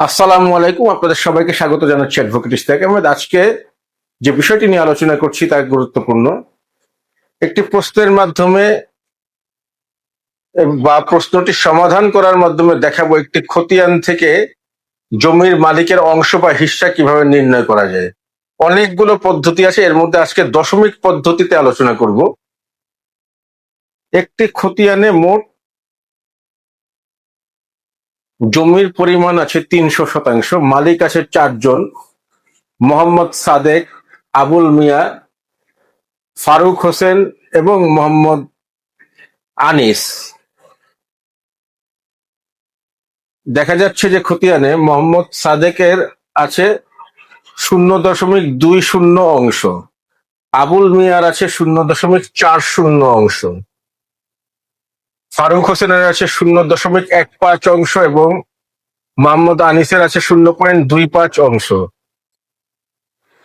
আসসালামু আলাইকুম, আপনাদের সবাইকে স্বাগত জানাচ্ছি অ্যাডভোকেট ইস্তাক আহমেদ আজকে যে বিষয়টি নিয়ে আলোচনা করছি তা গুরুত্বপূর্ণ। একটি প্রশ্নের মাধ্যমে বা প্রশ্নটি সমাধান করার মাধ্যমে দেখাবো একটি খতিয়ান থেকে জমির মালিকের অংশ বা হিস্সা কীভাবে নির্ণয় করা যায়। অনেকগুলো পদ্ধতি আছে, এর মধ্যে আজকে দশমিক পদ্ধতিতে আলোচনা করব। একটি খতিয়ানে মোট জমির পরিমাণ আছে তিনশো শতাংশ, মালিক আছে চারজন। মোহাম্মদ সাদেক, আবুল মিয়া, ফারুক হোসেন এবং মোহাম্মদ আনিস। দেখা যাচ্ছে যে খতিয়ানে মোহাম্মদ সাদেকের আছে শূন্য দশমিক দুই শূন্য অংশ, আবুল মিয়ার আছে শূন্য দশমিক চার শূন্য অংশ। ফারুক হোসেনের আছে শূন্য দশমিক এক পাঁচ অংশ এবং মোহাম্মদ আনিসের আছে শূন্য পয়েন্ট দুই পাঁচ অংশ।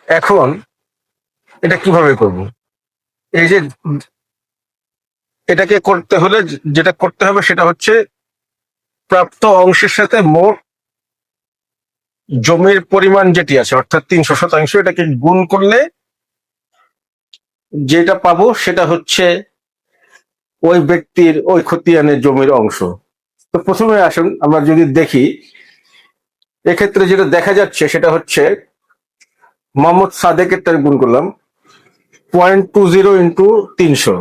এখন এটা কীভাবে করব? এই যে এটাকে করতে হলে যেটা করতে হবে সেটা হচ্ছে প্রাপ্ত অংশের সাথে মোট জমির পরিমাণ যেটি আছে, অর্থাৎ তিনশো শতাংশ এটাকে গুণ করলে যেটা পাবো সেটা হচ্ছে ওই ব্যক্তির ওই খতিয়ানের জমির অংশ। তো প্রথমে আসুন, আমরা যদি দেখি, এক্ষেত্রে যেটা দেখা যাচ্ছে সেটা হচ্ছে মোহাম্মদ সাদেকের তার গুণ করলাম পয়েন্ট টু জিরো ইন্টু তিনশো।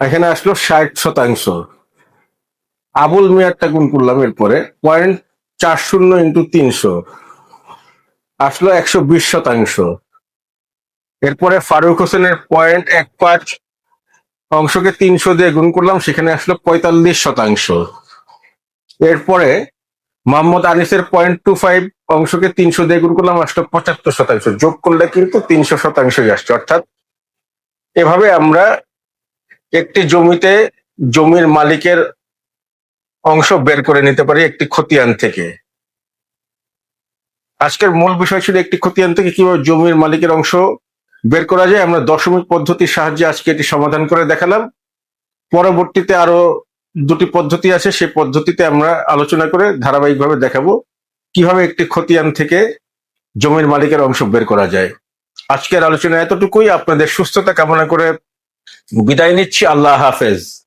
এখানে আসলো ষাট শতাংশ। আবুল মিয়ারটা গুণ করলাম এরপরে পয়েন্ট চার শূন্য ইন্টু তিনশো। আসলো একশো বিশ শতাংশ। এরপরে ফারুক হোসেনের পয়েন্ট এক পাঁচ অংশকে তিনশো দিয়ে গুণ করলাম, সেখানে আসলো পঁয়তাল্লিশ শতাংশ। এরপরে মোহাম্মদ আনিসের পয়েন্ট টু ফাইভ অংশকে তিনশো দিয়ে গুণ করলাম, আসলো পঁচাত্তর শতাংশ। যোগ করলে কিন্তু তিনশো শতাংশই আসছে। অর্থাৎ এভাবে আমরা একটি জমিতে জমির মালিকের অংশ বের করে নিতে পারি একটি খতিয়ান থেকে। আজকের মূল বিষয় ছিল একটি খতিয়ান থেকে কীভাবে জমির মালিকের অংশ বের করা যায়। আমরা দশমিক পদ্ধতির সাহায্যে আজকে এটি সমাধান করে দেখালাম। পরবর্তীতে আরও দুটি পদ্ধতি আছে। সেই পদ্ধতিতে আমরা আলোচনা করে ধারাবাহিকভাবে দেখাবো কীভাবে একটি খতিয়ান থেকে জমির মালিকের অংশ বের করা যায়। আজকের আলোচনা এতটুকুই। আপনাদের সুস্থতা কামনা করে বিদায় নিচ্ছি। আল্লাহ হাফেজ।